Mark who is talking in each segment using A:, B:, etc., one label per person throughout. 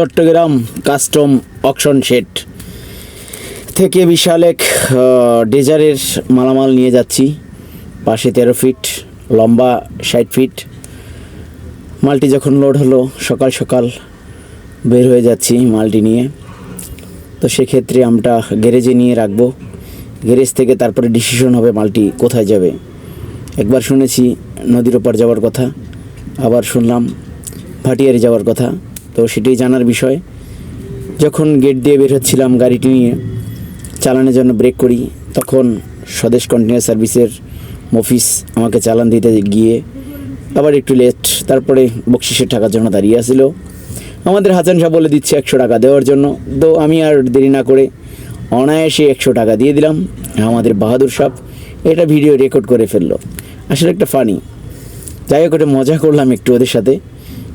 A: Chittagong custom auction shade থেকে বিশাল এক ডেজারের মালামাল নিয়ে যাচ্ছি। পাশে তেরো ফিট, লম্বা ষাট ফিট। মালটি যখন লোড হলো, সকাল সকাল বের হয়ে যাচ্ছি মালটি নিয়ে। তো সেক্ষেত্রে আমরা গ্যারেজে নিয়ে রাখব। গ্যারেজ থেকে তারপরে ডিসিশন হবে মালটি কোথায় যাবে। একবার শুনেছি নদীর ওপার যাওয়ার কথা, আবার শুনলাম ভাটিয়ারি যাওয়ার কথা। তো সেটাই জানার বিষয়। যখন গেট দিয়ে বের হচ্ছিলাম গাড়িটি নিয়ে, চালানোর জন্য ব্রেক করি, তখন স্বদেশ কন্টিনিউয়ার সার্ভিসের মফিস আমাকে চালান দিতে গিয়ে আবার একটু লেট তারপরে বকশিসের টাকার জন্য দাঁড়িয়ে আসিল। আমাদের হাসান সাহেব বলে দিচ্ছে একশো টাকা দেওয়ার জন্য, তো আমি আর দেরি না করে অনায়াসে একশো টাকা দিয়ে দিলাম। আমাদের বাহাদুর সাহেব এটা ভিডিও রেকর্ড করে ফেলল। আসলে একটা ফানি যাই হোক ওটা মজা করলাম একটু ওদের সাথে।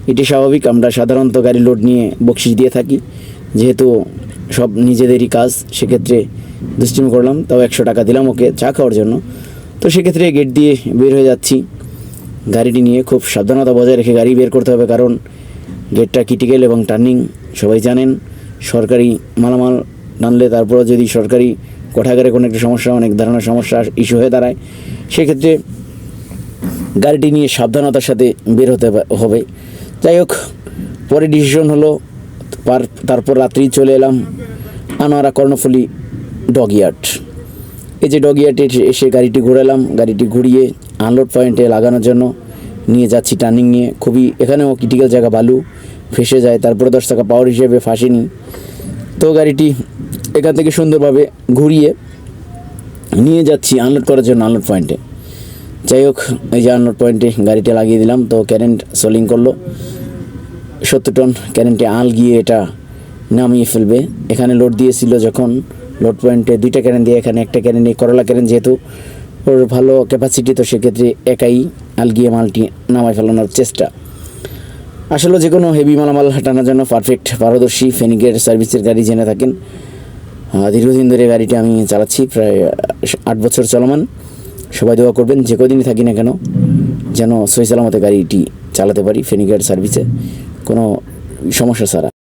A: এটি স্বাভাবিক, আমরা সাধারণত গাড়ি লোড নিয়ে বকশিস দিয়ে থাকি। যেহেতু সব নিজেদেরই কাজ, সেক্ষেত্রে দুষ্টিমি করলাম, তাও একশো টাকা দিলাম ওকে চা খাওয়ার জন্য। তো সেক্ষেত্রে গেট দিয়ে বের হয়ে যাচ্ছি। গাড়িটি নিয়ে খুব সাবধানতা বজায় রেখে গাড়ি বের করতে হবে, কারণ গেটটা ক্রিটিক্যাল এবং টার্নিং সবাই জানেন। সরকারি মালামাল টানলে তারপরে যদি সরকারি কোঠাগারে কোনো একটা সমস্যা, অনেক ধরনের সমস্যা ইস্যু হয়ে দাঁড়ায়, সেক্ষেত্রে গাড়িটি নিয়ে সাবধানতার সাথে বের হতে হবে- হবে। যাই হোক, পরে ডিসিশন হলো পার তারপর রাত্রি চলে এলাম আনোয়ারা কর্ণফুলি ডগ ইয়ার্ড এই যে ডগ ইয়ার্ডে এসে গাড়িটি ঘোরালাম, গাড়িটি ঘুরিয়ে আনলোড পয়েন্টে লাগানোর জন্য নিয়ে যাচ্ছি টার্নিং নিয়ে। খুবই, এখানেও ক্রিটিক্যাল জায়গা বালু ফেসে যায়, তারপরে দশ টাকা পাওয়ার হিসেবে ফাঁসিনি তো গাড়িটি এখান থেকে সুন্দরভাবে ঘুরিয়ে নিয়ে যাচ্ছি আনলোড করার জন্য আনলোড পয়েন্টে যাই হোক এই যে আনলোড পয়েন্টে গাড়িটা লাগিয়ে দিলাম, তো কারেন্ট সোলিং করল। সত্তর টন কারেন্টে আল গিয়ে এটা নামিয়ে ফেলবে। এখানে লোড দিয়েছিল যখন লোড পয়েন্টে দুইটা ক্যারেন দিয়ে, এখানে একটা ক্যারেন এই করলা ক্যারেন যেহেতু ওর ভালো ক্যাপাসিটি তো সেক্ষেত্রে একাই আল গিয়ে মালটি নামায় ফেলানোর চেষ্টা। আসলে যে কোনো হেভি মালামাল হাঁটানোর জন্য পারফেক্ট পারদর্শী ফেনিকের সার্ভিসের গাড়ি জেনে থাকেন। দীর্ঘদিন ধরে গাড়িটা আমি চালাচ্ছি, প্রায় আট বছর চলমান। সবাই দোয়া করবেন, যে কদিনই থাকি না কেন, যেন সহি সালামতে গাড়িটি চালাতে পারি ফেনিগার সার্ভিসে, কোনো সমস্যা ছাড়া।